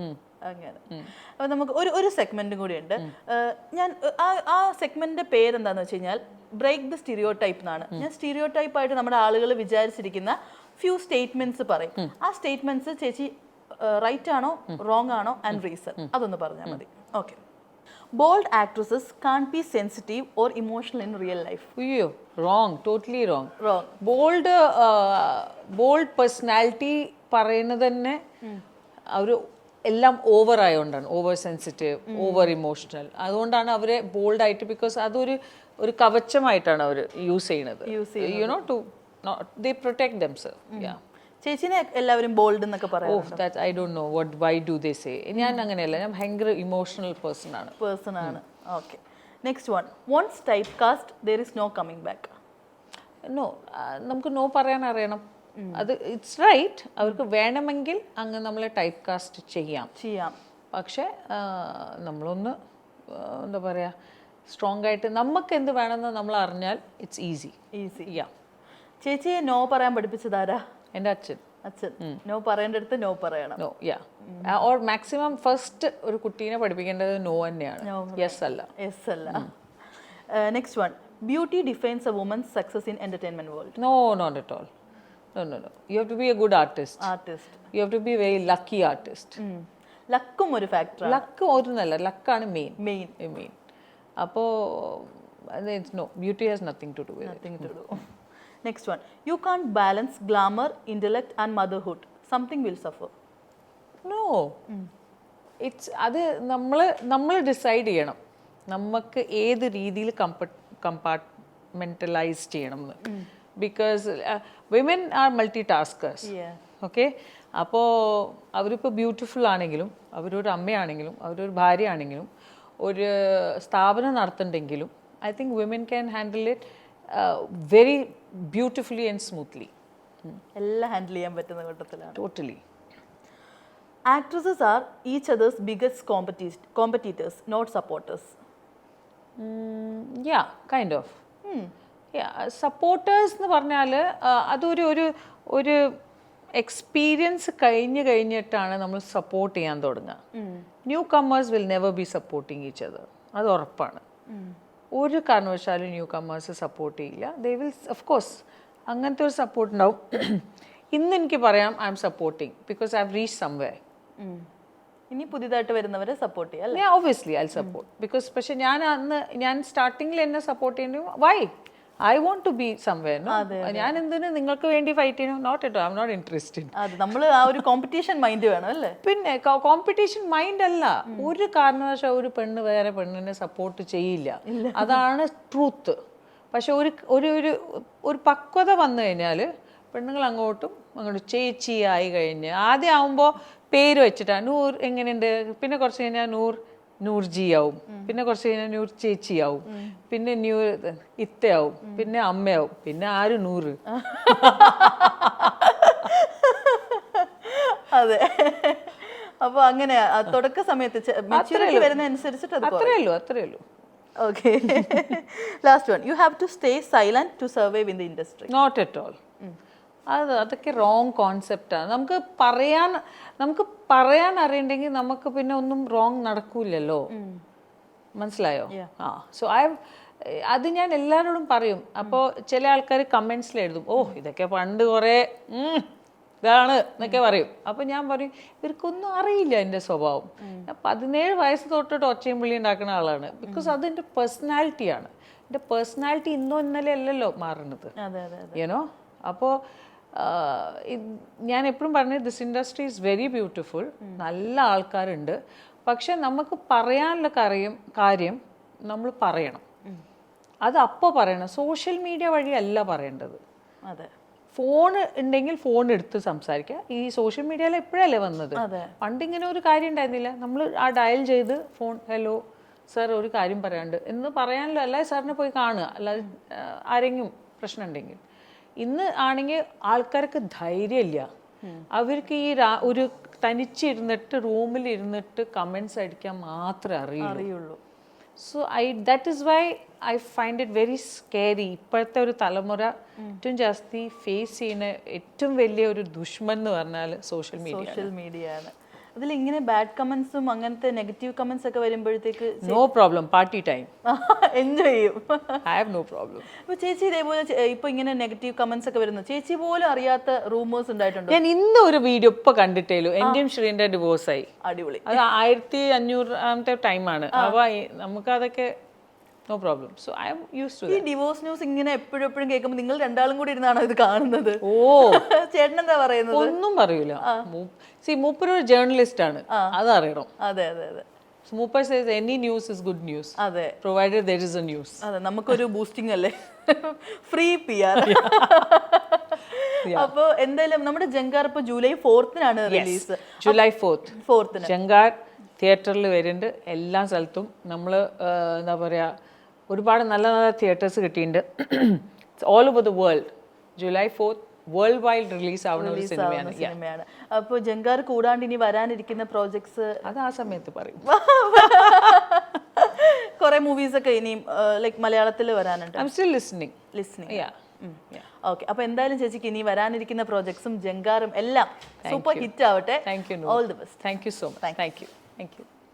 അങ്ങനെ. അപ്പൊ നമുക്ക് ഒരു ഒരു സെഗ്മെന്റും കൂടി ഉണ്ട് ഞാൻ ആ ആ സെഗ്മെന്റിന്റെ പേരെന്താന്ന് വെച്ച് കഴിഞ്ഞാൽ ബ്രേക്ക് ദ സ്റ്റീരിയോ ടൈപ്പ് എന്നാണ് ഞാൻ സ്റ്റീരിയോ ടൈപ്പ് ആയിട്ട് നമ്മുടെ ആളുകൾ വിചാരിച്ചിരിക്കുന്ന ഫ്യൂ സ്റ്റേറ്റ്മെന്റ്സ് പറയും. ആ സ്റ്റേറ്റ്മെന്റ്സ് ചേച്ചി റൈറ്റ് ആണോ റോങ് ആണോ ആൻഡ് റീസൺ അതൊന്ന് പറഞ്ഞാൽ മതി. Okay bold actresses can be sensitive or emotional in real life അയ്യോ wrong totally wrong wrong bold bold personality പറയുന്നത് തന്നെ ഒരു എല്ലാം ഓവർ ആയതുകൊണ്ടാണ് ഓവർ സെൻസിറ്റീവ് ഓവർ ഇമോഷണൽ അതുകൊണ്ടാണ് അവരെ ബോൾഡായിട്ട് ബിക്കോസ് അതൊരു ഒരു കവചമായിട്ടാണ് അവർ യൂസ് ചെയ്യുന്നത്. You know to they protect themselves ya ചേച്ചിനെ എല്ലാവരും ബോൾഡ് എന്നൊക്കെ പറയാം that I don't know what why do they say ഞാൻ അങ്ങനെയല്ല ഞാൻ ഭയങ്കര ഇമോഷണൽ പേഴ്സൺ ആണ്. പേഴ്സൺ ആണ്. Okay next one once typecast there is no coming back no നമുക്ക് നോ പറയാൻ അറിയണം. അത് ഇറ്റ്സ് റൈറ്റ് അവർക്ക് വേണമെങ്കിൽ അങ്ങ് നമ്മളെ ടൈപ്പ് കാസ്റ്റ് ചെയ്യാം. ചെയ്യാം. പക്ഷേ നമ്മളൊന്ന് എന്താ പറയുക സ്ട്രോങ് ആയിട്ട് നമുക്ക് എന്ത് വേണമെന്ന് നമ്മൾ അറിഞ്ഞാൽ ഇറ്റ്സ് ഈസി ഈസി യാ ചേച്ചിയെ നോ പറയാൻ പഠിപ്പിച്ചതാരാ? എന്റെ അച്ഛൻ. അച്ഛൻ. നോ പറയേണ്ടടുത്ത് നോ പറയണം. No ya. Or maximum first ഒരു കുട്ടീനെ പഠിപ്പിക്കേണ്ടത് നോ തന്നെയാണ്. യെസ് അല്ല. യെസ് അല്ല. Next one beauty defines a woman's success in entertainment world no not at all no no no you have to be a good artist artist you have to be very lucky artist ലക്കും ഒരു factor luck ഒന്നല്ല ലക്കാണ് main main main അപ്പോൾ no beauty has nothing to do with nothing to do next one you can balance glamour intellect and motherhood something will suffer no it's അത് നമ്മൾ നമ്മൾ decide ചെയ്യണം. നമുക്ക് ഏത് രീതിയിൽ കമ്പ ചെയ്യണം എന്ന് because women are multitaskers okay അപ്പോൾ അവരിപ്പോൾ ബ്യൂട്ടിഫുൾ ആണെങ്കിലും അവരൊരു അമ്മയാണെങ്കിലും അവരൊരു ഭാര്യയാണെങ്കിലും ഒരു സ്ഥാപനം നടത്തണ്ടെങ്കിലും I think women can handle it very beautifully and smoothly എല്ലാം ഹാൻഡിൽ ചെയ്യാൻ പറ്റുന്ന ഘട്ടത്തിലാണ് totally actresses are each other's biggest competitors not supporters ya kind of supporters എന്ന് പറഞ്ഞാൽ അതൊരു ഒരു ഒരു എക്സ്പീരിയൻസ് കഴിഞ്ഞ് കഴിഞ്ഞിട്ടാണ് നമ്മൾ സപ്പോർട്ട് ചെയ്യാൻ തുടങ്ങുക. Newcomers will never be supporting each other അത് ഉറപ്പാണ്. ഒരു കാരണവശാലും ന്യൂ കമേഴ്സ് സപ്പോർട്ട് ചെയ്യില്ല. ദേ വിൽ ഓഫ് കോഴ്സ് അങ്ങനത്തെ ഒരു സപ്പോർട്ട് ഉണ്ടാവും. ഇന്ന് എനിക്ക് പറയാം I'm supporting because I have reach someway ഇനി പുതിയതായിട്ട് വരുന്നവരെ സപ്പോർട്ട് ചെയ്യാം ഓബിയസ്ലി ഐ സപ്പോർട്ട് ബിക്കോസ് പക്ഷെ ഞാൻ അന്ന് ഞാൻ സ്റ്റാർട്ടിങ്ങിൽ എന്നെ സപ്പോർട്ട് ചെയ്യേണ്ടി why I want to be somewhere ഞാൻ എന്തിനു നിങ്ങൾക്ക് വേണ്ടി ഫൈറ്റ് ചെയ്യണം? നോട്ട് ഇട്ടോ ഐ എം നോട്ട് ഇൻട്രസ്റ്റഡ് അത് നമ്മൾ ആ ഒരു കോമ്പറ്റീഷൻ മൈൻഡ് വേണം അല്ലേ? പിന്നെ കോമ്പറ്റീഷൻ മൈൻഡ് അല്ല. ഒരു കാരണവശാൽ ഒരു പെണ്ണ് വേറെ പെണ്ണിനെ സപ്പോർട്ട് ചെയ്യില്ല. അതാണ് ട്രൂത്ത് പക്ഷെ ഒരു ഒരു ഒരു ഒരു പക്വത വന്നു കഴിഞ്ഞാൽ പെണ്ണുങ്ങൾ അങ്ങോട്ടും അങ്ങോട്ട് ചേച്ചി ആയി കഴിഞ്ഞ് ആദ്യം ആവുമ്പോൾ പേര് വെച്ചിട്ടാണ് നൂർ എങ്ങനെയുണ്ട്? പിന്നെ കുറച്ച് കഴിഞ്ഞാൽ നൂർ നൂർ ജി പിന്നെ കുറച്ച് കഴിഞ്ഞാൽ നൂർ ചേച്ചിയാവും. പിന്നെ ന്യൂ ഇത്തയാവും. പിന്നെ അമ്മയാവും. പിന്നെ ആര് നൂറ്. അതെ. അപ്പൊ അങ്ങനെ തുടക്ക സമയത്ത് വരുന്ന അനുസരിച്ചിട്ട് അത് അത്രേ ഉള്ളൂ അത്രേ ഉള്ളൂ okay last one you have to stay silent to survive in the industry not at all അത് അതൊക്കെ റോങ് കോൺസെപ്റ്റാണ് നമുക്ക് പറയാൻ നമുക്ക് പറയാൻ അറിയണ്ടെങ്കിൽ നമുക്ക് പിന്നെ ഒന്നും റോങ് നടക്കൂലല്ലോ മനസ്സിലായോ? ആ സോ ഐ അത് ഞാൻ എല്ലാവരോടും പറയും. അപ്പോൾ ചില ആൾക്കാർ കമൻസിൽ എഴുതും. ഓ ഇതൊക്കെ പണ്ട് കുറേ ഇതാണ് എന്നൊക്കെ പറയും. അപ്പം ഞാൻ പറയും ഇവർക്കൊന്നും അറിയില്ല എന്റെ സ്വഭാവം. ഞാൻ പതിനേഴ് വയസ്സ് തൊട്ടിട്ട് ഒച്ചയും പുള്ളി ഉണ്ടാക്കുന്ന ആളാണ്. ബിക്കോസ് അത് എന്റെ പേഴ്സണാലിറ്റിയാണ് എന്റെ പേഴ്സണാലിറ്റി ഇന്നോ ഇന്നലെ അല്ലല്ലോ മാറുന്നത്. യുനോ അപ്പോൾ ഞാൻ എപ്പോഴും പറഞ്ഞു this industry is very beautiful നല്ല ആൾക്കാരുണ്ട്. പക്ഷെ നമുക്ക് പറയാനുള്ള കാര്യം കാര്യം നമ്മൾ പറയണം. അത് അപ്പോൾ പറയണം. സോഷ്യൽ മീഡിയ വഴിയല്ല പറയേണ്ടത്. അതെ. ഫോൺ ഉണ്ടെങ്കിൽ ഫോൺ എടുത്ത് സംസാരിക്കുക. ഈ സോഷ്യൽ മീഡിയയിൽ എപ്പോഴല്ലേ വന്നത്. പണ്ട് ഇങ്ങനെ ഒരു കാര്യം ഉണ്ടായിരുന്നില്ല. നമ്മൾ ആ ഡയൽ ചെയ്ത് ഫോൺ ഹലോ സാർ ഒരു കാര്യം പറയാണ്ട് എന്ന് പറയാനല്ലോ അല്ലാതെ സാറിനെ പോയി കാണുക. അല്ലാതെ ആരെങ്കിലും പ്രശ്നം ഉണ്ടെങ്കിൽ. ഇന്ന് ആണെങ്കിൽ ആൾക്കാർക്ക് ധൈര്യമില്ല. അവർക്ക് ഈ ഒരു തനിച്ചിരുന്നിട്ട് റൂമിൽ ഇരുന്നിട്ട് കമൻസ് അടിക്കാൻ മാത്രമേ അറിയൂ അറിയുള്ളൂ. So I that is why I find it very scary ഇപ്പോഴത്തെ ഒരു തലമുറ ഏറ്റവും ജാസ്തി ഫേസ് ചെയ്യുന്ന ഏറ്റവും വലിയ ഒരു ദുഷ്മൻ എന്ന് പറഞ്ഞാൽ സോഷ്യൽ മീഡിയ സോഷ്യൽ മീഡിയ ആണ്. അതിൽ ഇങ്ങനെ ബാഡ് കമന്റ്സും അങ്ങനത്തെ നെഗറ്റീവ് കമന്റ്സ് ഒക്കെ വരുമ്പോഴത്തേക്ക് no problem party time enjoy ചെയ്യും. ഐ ഹാവ് നോ പ്രോബ്ലം അപ്പൊ ചേച്ചി ഇതേപോലെ ഇപ്പൊ ഇങ്ങനെ നെഗറ്റീവ് കമന്റ്സ് ഒക്കെ വരുന്നു. ചേച്ചി പോലും അറിയാത്ത റൂമേഴ്സ് ഉണ്ടായിട്ടുണ്ട്? ഞാൻ ഇന്ന് ഒരു വീഡിയോ ഇപ്പൊ കണ്ടിട്ടേലു എന്റെയും ശ്രീന്റെ ഡിവോഴ്സ് ആയി. അടിപൊളി. അത് ആയിരത്തി അഞ്ഞൂറാമത്തെ ടൈമാണ് അപ്പൊ നമുക്ക് നമുക്കതൊക്കെ no problem so I am use to ഈ ഡിവോഴ്സ് ന്യൂസ് ഇങ്ങനെ എപ്പോഴും എപ്പോഴും കേൾക്കുമ്പോൾ നിങ്ങൾ രണ്ടാളും കൂടി ഇരുന്നാണോ ഇത് കാണുന്നത്? ഓ. ചേട്ടൻ എന്താ പറയുന്നത്? ഒന്നും പറയൂല. സി മൂപ്പർ ഒരു ജേർണലിസ്റ്റ് ആണ്. അതറിയണം. അതെ അതെ അതെ. മൂപ്പർ says any news is good news അതെ. Provided there is a news അതെ നമുക്കൊരു ബൂസ്റ്റിംഗ് അല്ലേ? ഫ്രീ പി ആർ അപ്പൊ എന്തായാലും നമ്മുടെ ജങ്കാർ ഇപ്പൊ ജൂലൈ ഫോർത്തിനാണ് റിലീസ് ജൂലൈ ഫോർത്ത്. ഫോർത്തിന്. ജങ്കാർ തിയേറ്ററിൽ വരുന്നുണ്ട്. എല്ലാ സ്ഥലത്തും നമ്മൾ എന്താ പറയുക ഒരുപാട് നല്ല നല്ല തിയേറ്റേഴ്സ് കിട്ടിയിട്ടുണ്ട്. All over the world July fourth world wide release ആവുന്ന ഒരു സിനിമയാണ്. സിനിമയാണ് അപ്പോൾ ജങ്കാർ കൂടാണ്ട് ഇനി വരാനിരിക്കുന്ന പ്രോജക്ട്സ് അത് ആ സമയത്ത് പറയും. കുറെ മൂവീസ് ഒക്കെ ഇനിയും ലൈക് മലയാളത്തിൽ വരാനുണ്ട്. I am still listening listening yeah okay അപ്പൊ എന്തായാലും ചേച്ചിക്ക് ഇനി വരാനിരിക്കുന്ന പ്രോജക്ട്സും ജംഗാറും എല്ലാം സൂപ്പർ ഹിറ്റ് ആവട്ടെ. Thank you all the best thank you so much thank you thank you